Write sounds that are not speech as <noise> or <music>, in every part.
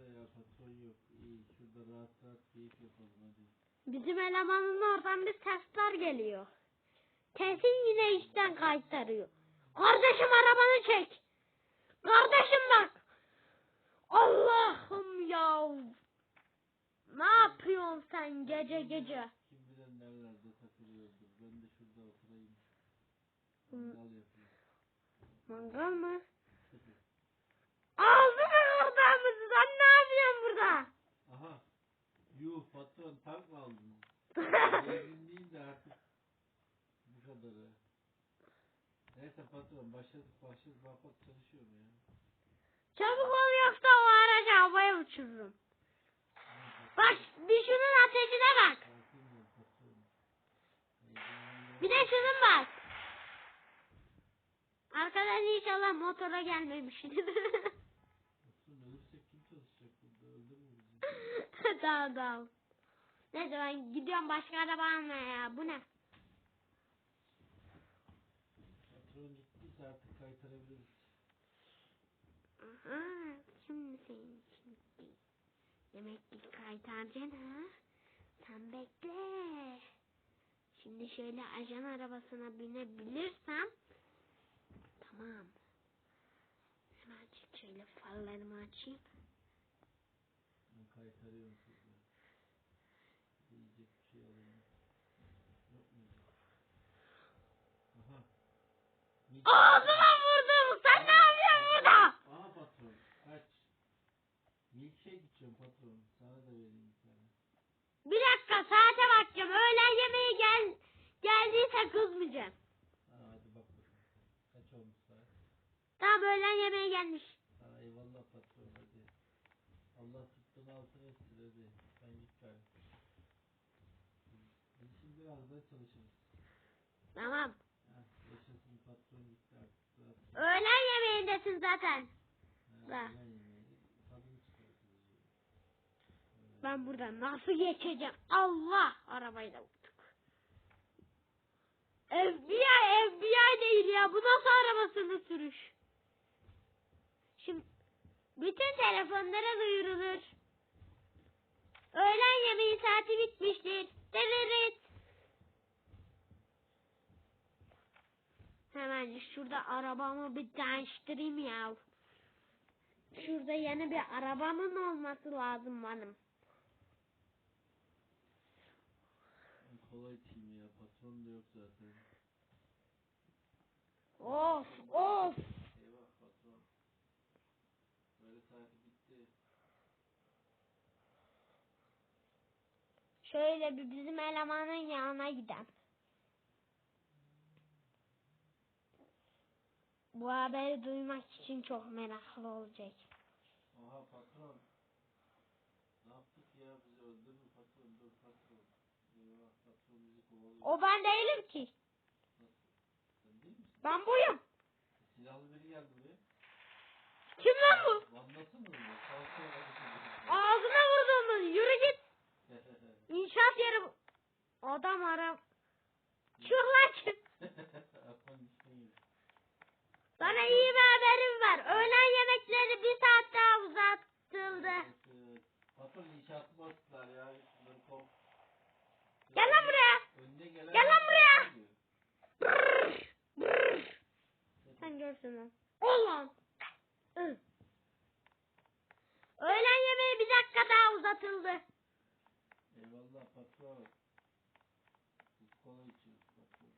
nerede ya patron yok. İyi şurada rahat rahat keyif yapalım hadi. Bizim elemanın oradan bir sesler geliyor. Kesin yine işten kaytarıyor. Kardeşim arabanı çek. Kardeşim bak. Allah'ım ya. Ne yapıyorsun sen gece gece? Kim bilir nerelerde takılıyordur. Ben de şurada oturayım. Mangal yapayım. Mangal mı? Ağzına kırdığımızı sen ne yapıyorsun burada? Aha. Yuh patron tank mı aldın? Zenginliğin <laughs> de artık bu kadarı. Neyse patron başladık başladık bak bak çalışıyorum ya. Çabuk ol yoksa o aracı havaya uçururum. Bak bir şunun ateşine bak. Bir de şunun bak. Arkadan inşallah motora gelmemiştir. <laughs> Ölürsek kim çalışacak burada öldürür tamam tamam. Neyse ben gidiyorum başka araba almaya ya. Bu ne? Patron gittiyse artık kaytarabiliriz. Aha, şimdi senin şimdi. Demek ki kaytaracaksın ha? Sen bekle. Şimdi şöyle ajan arabasına binebilirsem tamam. Hemencik şöyle farlarımı açayım. Kaytarıyorum sizi. Yiyecek bir şey alayım. Yok mu? Aha. Ağzıma vurdum. Sen ne yapıyorsun burada? Aha patron. Kaç. Milkshake içiyorum patron. Sana da vereyim bir tane. Bir dakika saate bakacağım. Öğlen yemeği gel geldiyse kızmayacağım. Ha, hadi bak bakalım. Kaç olmuş saat? Tamam öğlen yemeği gelmiş. Ha, eyvallah patron hadi. Allah tuttuğunu hadi. Sen git gari. Biz biraz daha çalışırız. Tamam. Ha, yaşasın patron gitti artık. Öğlen yemeğindesin zaten. Ha, öğlen yemeği. Tadını çıkartırız. Öğlen Ben buradan nasıl geçeceğim? Allah! Arabayı da vurduk. FBI, FBI değil ya. Bu nasıl arabasını sürüş? Şimdi bütün telefonlara duyurulur. Öğlen yemeği saati bitmiştir. Dırırıt. Hemen şurada arabamı bir değiştireyim ya. Şurada yeni bir arabamın olması lazım benim. Ben kola içeyim ya. Patron da yok zaten. Of of. Eyvah patron. Böyle saati bitti. Şöyle bir bizim elemanın yanına gidelim. Bu haberi duymak için çok meraklı olacak. Aha patron. Ne yaptık ya? Bizi öldürür patron. Dur patron. Eyvah patron bizi kovalıyor. O ben değilim ki. Sen değil misin? Ben buyum. Silahlı biri geldi buraya. Kim lan bu? Vandası mı bu? Kalkıyor Ağzına vurduğumuz. Yürü git. İnşaat yeri bu. Adam ara. Çık lan çık. Sana iyi bir haberim var. Öğlen yemekleri bir saat daha uzattıldı. Evet. Patron inşaatı bastılar ya. Gel lan buraya. Gelen Gel lan buraya. diyor. Brrr, brrr. Sen görsün lan. Hı. Öğlen yemeği bir dakika daha uzatıldı. Eyvallah patron. Kola içiyoruz patron.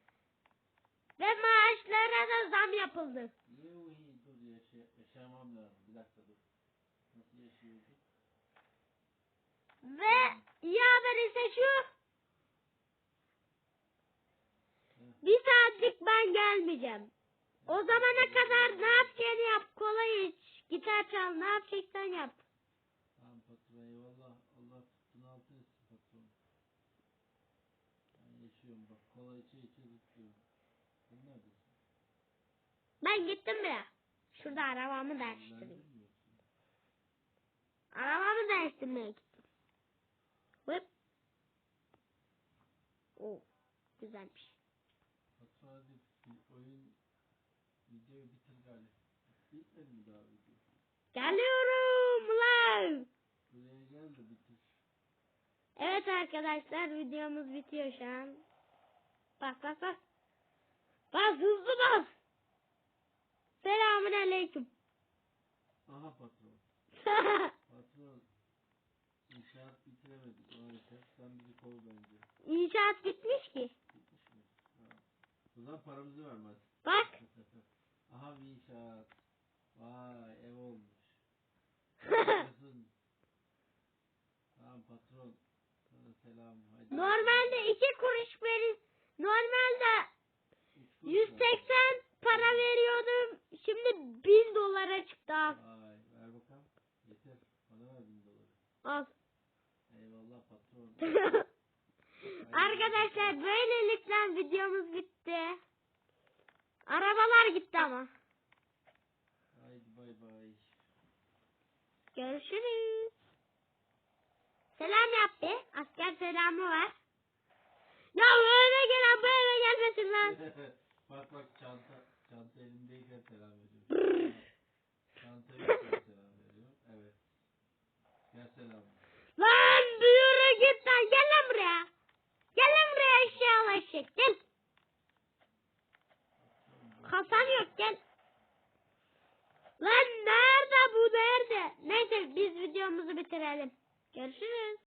Ve maaşlara da zam yapıldı. Yuhi dur yaşa yaşamam lazım. Bir dakika dur. Nasıl yaşıyorduk? Ve iyi haber ise şu. Bir saatlik ben gelmeyeceğim. O zamana kadar ne yapacağını yap. Kola iç. Gitar çal. Ne yapacaksan yap. Tamam patron eyvallah. Allah tuttuğunu altın etsin patron. Yaşıyorum bak kola içe içe tutuyorum. Sen neredesin? Ben gittim bile. Şurada arabamı değiştireyim. Arabamı değiştirmeye gittim. Hop. Oo, güzelmiş. Patron hadi oyun videoyu bitir galiba. Bitmedi mi daha video? Geliyorum lan. Evet arkadaşlar videomuz bitiyor şu an. Bak bak bak. Bas hızlı bas. Selamun aleyküm. Aha patron. <laughs> Patron. İnşaat bitiremedik maalesef. Sen bizi kov bence. İnşaat bitmiş ki. Bitmiş mi? Ha. O zaman paramızı vermez. Bak. Aha bir inşaat. Vay ev olmuş. Tamam patron. Sana selam. Hadi. Normalde iki kuruş verin. Normalde Üç kuruş 180 para veriyordum. Şimdi 1000 dolara çıktı al. ver. Vay ver bakalım. Yeter. Bana ver bin doları. Al. Eyvallah patron. <laughs> Arkadaşlar böylelikle videomuz bitti. Arabalar gitti ama. Haydi bay bay. Görüşürüz. Selam yap be. Asker selamı var. Ya eve gelen bu eve gelmesin lan. <laughs> bak bak çanta çanta elimdeyken selam veriyorum. Çanta yokken selam veriyorum. Evet. Gel selam. Lan bir yürü git lan. Gel lan buraya. Gel lan buraya eşyalı eşek. Gel. Hasan yok gel. Lan nerede bu nerede? Neyse biz videomuzu bitirelim. Görüşürüz.